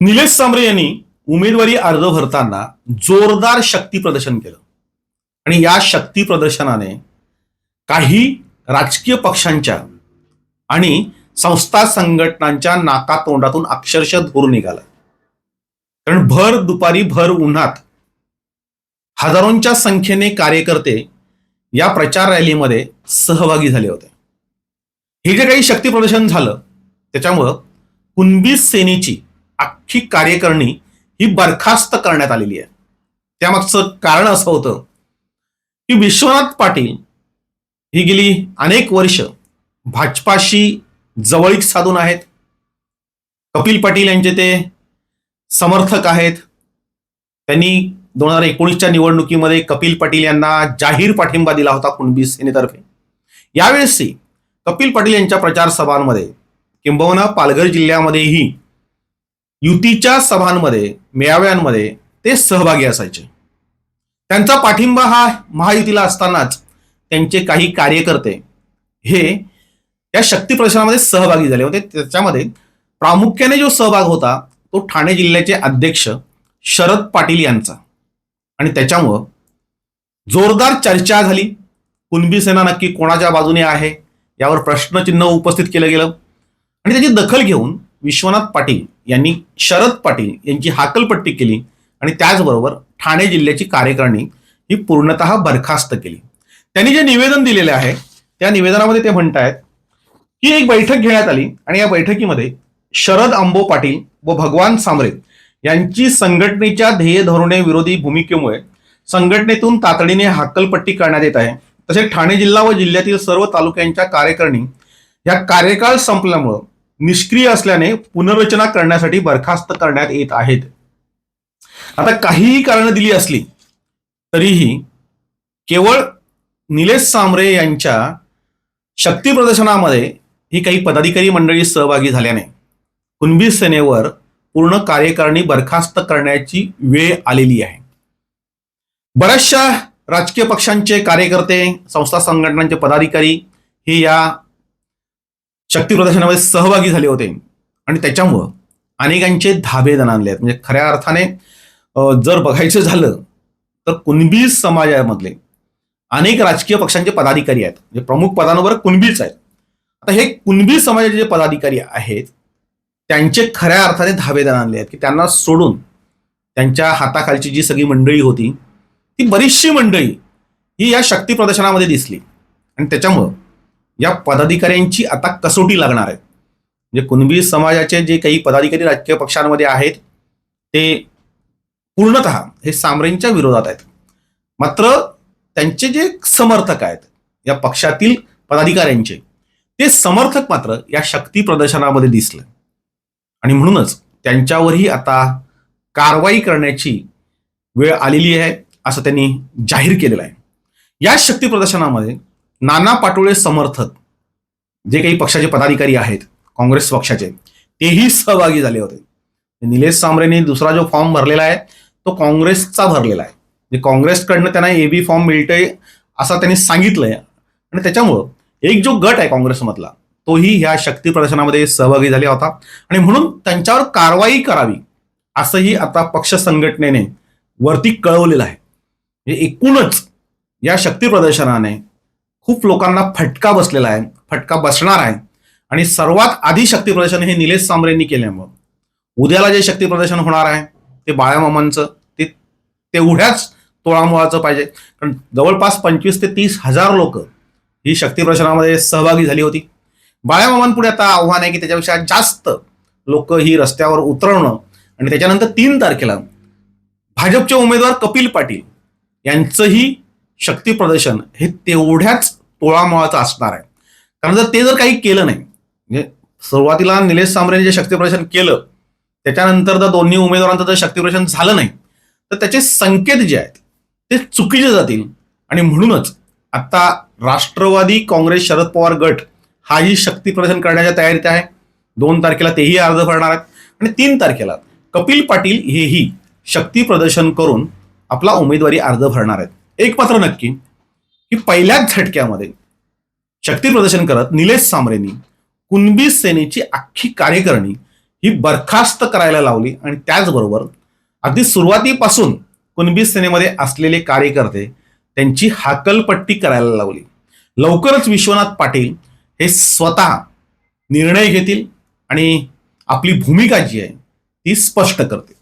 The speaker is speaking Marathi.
निलेश सांबरे यांनी उमेदवारी अर्ज भरताना जोरदार शक्ती प्रदर्शन केलं. आणि या शक्ती प्रदर्शनाने काही राजकीय पक्षांच्या आणि संस्था संघटनांच्या नाकातोंडातून अक्षरशः धूर निघाला. कारण भर दुपारी भर उन्हात हजारोंच्या संख्येने कार्यकर्ते या प्रचार रॅलीमध्ये सहभागी झाले होते. हे जे काही शक्ती प्रदर्शन झालं त्याच्यामुळं कुणबी सेनेची अख्खी कार्यकारिणी ही बरखास्त करण्यात आलेली आहे. त्यामागचं कारण असं होतं की विश्वनाथ पाटील ही गेली अनेक वर्ष भाजपाशी जवळीक साधून आहेत. कपिल पाटील यांचे ते समर्थक आहेत. त्यांनी दोन हजार एकोणीसच्या निवडणुकीमध्ये कपिल पाटील यांना जाहीर पाठिंबा दिला होता कुणबी सेनेतर्फे. यावेळेसही कपिल पाटील यांच्या प्रचार सभांमध्ये किंबहुना पालघर जिल्ह्यामध्येही युतीच्या सभांमध्ये मेळाव्यांमध्ये ते सहभागी असायचे. त्यांचा पाठिंबा हा महायुतीला असतानाच त्यांचे काही कार्यकर्ते हे या शक्ती प्रदर्शनामध्ये सहभागी झाले होते. त्याच्यामध्ये प्रामुख्याने जो सहभाग होता तो ठाणे जिल्ह्याचे अध्यक्ष शरद पाटील यांचा. आणि त्याच्यामुळं जोरदार चर्चा झाली. कुणबी सेना नक्की कोणाच्या बाजूने आहे? यावर प्रश्नचिन्ह उपस्थित केलं गेलं. आणि त्याची दखल घेऊन विश्वनाथ पाटील यांनी शरद पाटील यांची हाकलपट्टी केली आणि त्याचबरोबर ठाणे जिल्ह्याची कार्यकारिणी ही पूर्णतः बरखास्त केली. त्यांनी जे निवेदन दिलेले आहे त्या निवेदनामध्ये ते म्हणतायत की एक बैठक घेण्यात आली आणि या बैठकीमध्ये शरद आंबो पाटील व भगवान सांबरे यांची संघटनेच्या ध्येय धोरणे विरोधी भूमिकेमुळे संघटनेतून तातडीने हाकलपट्टी करण्यात येत आहे. तसेच ठाणे जिल्हा व जिल्ह्यातील सर्व तालुक्यांच्या कार्यकारिणी या कार्यकाळ संपल्यामुळं निष्क्रिय असल्याने पुनर्रचना करण्यासाठी बरखास्त करण्यात येत आहेत. आता काहीही कारणं दिली असली तरीही केवळ निलेश सांबरे यांच्या शक्ती प्रदर्शनामध्ये ही काही पदाधिकारी मंडळी सहभागी झाल्याने कुणबी सेनेवर पूर्ण कार्यकारिणी बरखास्त करण्याची वेळ आलेली आहे. बऱ्याचशा राजकीय पक्षांचे कार्यकर्ते संस्था संघटनांचे पदाधिकारी हे या शक्ती प्रदर्शनामध्ये सहभागी झाले होते. आणि त्याच्यामुळं अनेकांचे धाबे जणांले आहेत. म्हणजे खऱ्या अर्थाने जर बघायचं झालं तर कुणबी समाजामधले अनेक राजकीय पक्षांचे पदाधिकारी आहेत. म्हणजे प्रमुख पदांवर कुणबीच आहेत. आता हे कुणबी समाजाचे जे पदाधिकारी आहेत त्यांचे खऱ्या अर्थाने धाबे आणले आहेत. की त्यांना सोडून त्यांच्या हाताखालची जी सगळी मंडळी होती ती बरीचशी मंडळी ही या शक्ती प्रदर्शनामध्ये दिसली. आणि त्याच्यामुळं या पदाधिकाऱ्यांची आता कसोटी लागणार आहे म्हणजे कुणबी समाजाचे जे काही पदाधिकारी राजकीय पक्षांमध्ये आहेत ते पूर्णत हे सामरेंच्या विरोधात आहेत. मात्र त्यांचे जे समर्थक आहेत या पक्षातील पदाधिकाऱ्यांचे ते समर्थक मात्र या शक्ती प्रदर्शनामध्ये दिसले. आणि म्हणूनच त्यांच्यावरही आता कारवाई करण्याची वेळ आलेली आहे असं त्यांनी जाहीर केलेलं आहे. या शक्ती प्रदर्शनामध्ये नाना पाटोळे समर्थक जे काही पक्षाचे पदाधिकारी आहेत काँग्रेस पक्षाचे तेही सहभागी झाले होते. निलेश सांबरेने दुसरा जो फॉर्म भरलेला आहे तो काँग्रेसचा भरलेला आहे. म्हणजे काँग्रेसकडनं त्यांना ए बी फॉर्म मिळतोय असं त्यांनी सांगितलंय. आणि त्याच्यामुळं एक जो गट आहे काँग्रेसमधला तोही ह्या शक्ती प्रदर्शनामध्ये सहभागी झाला होता. आणि म्हणून त्यांच्यावर कारवाई करावी असंही आता पक्ष संघटनेने वरती कळवलेलं आहे. म्हणजे एकूणच या शक्ती प्रदर्शनाने खूप लोकांना फटका बसलेला आहे फटका बसणार आहे. आणि सर्वात आधी शक्ती प्रदर्शन हे निलेश सांबरेंनी केल्यामुळं. उद्याला जे शक्ती प्रदर्शन होणार आहे ते बाळामामांचं ते तेवढ्याच तोळामोळाचं पाहिजे. कारण जवळपास पंचवीस ते तीस हजार लोक ही शक्ती प्रदर्शनामध्ये सहभागी झाली होती. बाळामामांपुढे आता आव्हान आहे की त्याच्यापेक्षा जास्त लोक ही रस्त्यावर उतरवणं. आणि त्याच्यानंतर तीन तारखेला भाजपचे उमेदवार कपिल पाटील यांचंही शक्ती प्रदर्शन हे तेवढ्याच तोळामोळाचं असणार आहे. कारण जर ते जर काही केलं नाही म्हणजे सुरुवातीला निलेश सांबरेने जे शक्ती प्रदर्शन केलं त्याच्यानंतर जर दोन्ही उमेदवारांचं जर शक्ती प्रदर्शन झालं नाही तर त्याचे संकेत जे आहेत ते चुकीचे जातील. आणि म्हणूनच आता राष्ट्रवादी काँग्रेस शरद पवार गट हाही शक्ती प्रदर्शन करण्याच्या तयारीत आहे. दोन तारखेला तेही अर्ज भरणार आहेत. आणि तीन तारखेला कपिल पाटील हेही शक्ती प्रदर्शन करून आपला उमेदवारी अर्ज भरणार आहेत. एक मात्र नक्की की पहिल्याच झटक्यामध्ये शक्ती प्रदर्शन करत निलेश सामरेनी कुणबी सेनेची अख्खी कार्यकारिणी ही बरखास्त करायला लावली आणि त्याचबरोबर अगदी सुरुवातीपासून कुणबी सेनेमध्ये असलेले कार्यकर्ते त्यांची हाकलपट्टी करायला लावली. लवकरच विश्वनाथ पाटील हे स्वतः निर्णय घेतील आणि आपली भूमिका जी आहे ती स्पष्ट करतील.